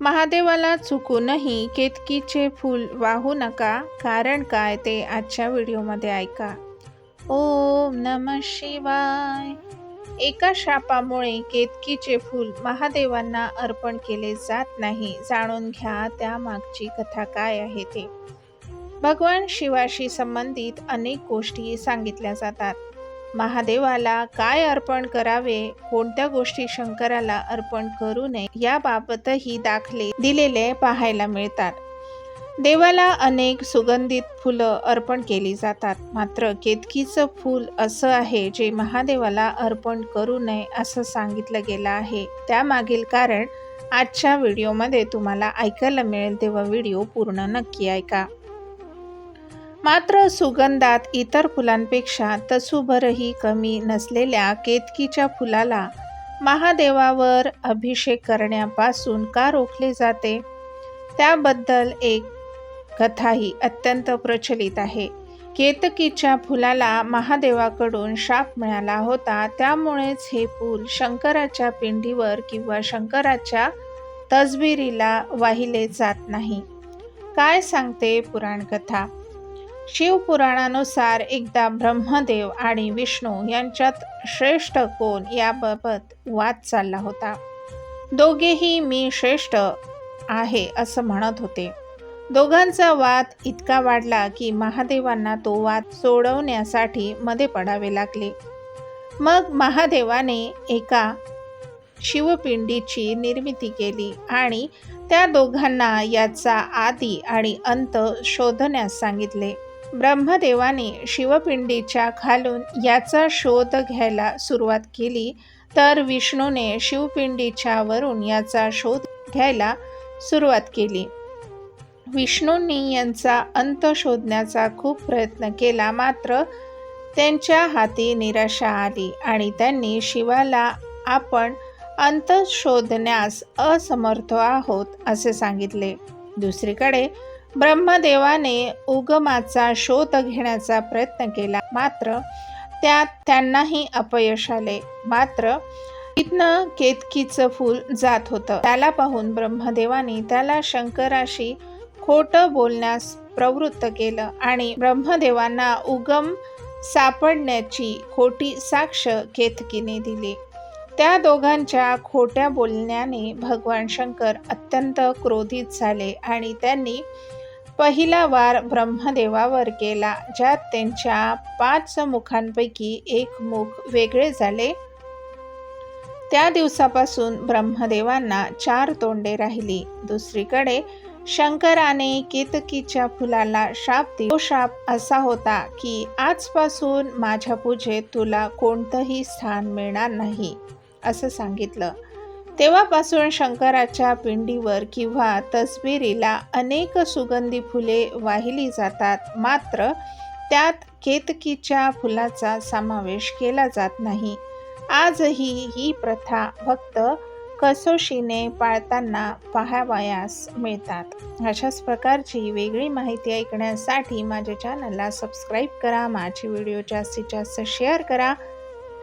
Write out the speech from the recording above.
महादेवाला चुकूनही केतकीचे फूल वाहू नका. कारण काय ते आजच्या व्हिडिओमध्ये ऐका. ओम नम शिवाय. एका शापामुळे केतकीचे फूल महादेवांना अर्पण केले जात नाही. जाणून घ्या त्यामागची कथा काय आहे ते. भगवान शिवाशी संबंधित अनेक गोष्टी सांगितल्या जातात. महादेवाला काय अर्पण करावे? कोणत्या गोष्टी शंकराला अर्पण करू नये याबाबतही दाखले दिलेले पाहायला मिळतात. देवाला अनेक सुगंधित फुलं अर्पण केली जातात. मात्र केतकीचं फूल असं आहे जे महादेवाला अर्पण करू नये असं सांगितलं गेलं आहे. त्यामागील कारण आजच्या व्हिडिओमध्ये तुम्हाला ऐकायला मिळेल तेव्हा व्हिडिओ पूर्ण नक्की ऐका. मात्र सुगंधात इतर फुलांपेक्षा तसूभरही कमी नसलेल्या केतकीच्या फुलाला महादेवावर अभिषेक करण्यापासून का रोखले जाते? त्याबद्दल एक कथाही अत्यंत प्रचलित आहे. केतकीच्या फुलाला महादेवाकडून शाप मिळाला होता. त्यामुळेच हे फूल शंकराच्या पिंडीवर किंवा शंकराच्या तसबिरीला वाहिले जात नाही. काय सांगते पुराणकथा? शिवपुराणानुसार एकदा ब्रह्मदेव आणि विष्णू यांच्यात श्रेष्ठ कोण याबाबत वाद चालला होता. दोघेही मी श्रेष्ठ आहे असं म्हणत होते. दोघांचा वाद इतका वाढला की महादेवांना तो वाद सोडवण्यासाठी मध्ये पडावे लागले. मग महादेवाने एका शिवपिंडीची निर्मिती केली आणि त्या दोघांना याचा आदी आणि अंत शोधण्यास सांगितले. ब्रह्मदेवाने शिवपिंडीच्या खालून याचा शोध घ्यायला सुरुवात केली तर विष्णूने शिवपिंडीच्या वरून याचा शोध घ्यायला सुरुवात केली. विष्णूंनी यांचा अंत शोधण्याचा खूप प्रयत्न केला मात्र त्यांच्या हाती निराशा आली आणि त्यांनी शिवाला आपण अंत शोधण्यास असमर्थ आहोत असे सांगितले. दुसरीकडे ब्रह्मदेवाने उगमाचा शोध घेण्याचा प्रयत्न केला. मात्र त्यात त्यांनाही अपयश आले. मात्र इथनं केतकीचं फूल जात होतं. त्याला पाहून ब्रह्मदेवाने त्याला शंकराशी खोटं बोलण्यास प्रवृत्त केलं आणि ब्रह्मदेवांना उगम सापडण्याची खोटी साक्ष केतकीने दिली. त्या दोघांच्या खोट्या बोलण्याने भगवान शंकर अत्यंत क्रोधित झाले आणि त्यांनी पहिला वार ब्रह्मदेवावर केला ज्यात त्यांच्या पाच मुखांपैकी एक मुख वेगळे झाले. त्या दिवसापासून ब्रह्मदेवांना चार तोंडे राहिली. दुसरीकडे शंकराने केतकीच्या फुलाला शाप दिला. तो शाप असा होता की आजपासून माझ्या पूजेत तुला कोणतंही स्थान मिळणार नाही असं सांगितलं. तेव्हापासून शंकराच्या पिंडीवर किंवा तसबिरीला अनेक सुगंधी फुले वाहिली जातात. मात्र त्यात केतकीच्या फुलाचा समावेश केला जात नाही. आजही ही प्रथा फक्त कसोशीने पाळताना पाहावयास मिळतात. अशाच प्रकारची वेगळी माहिती ऐकण्यासाठी माझ्या चॅनलला सबस्क्राईब करा माझे व्हिडिओ जास्तीत जास्त शेअर करा.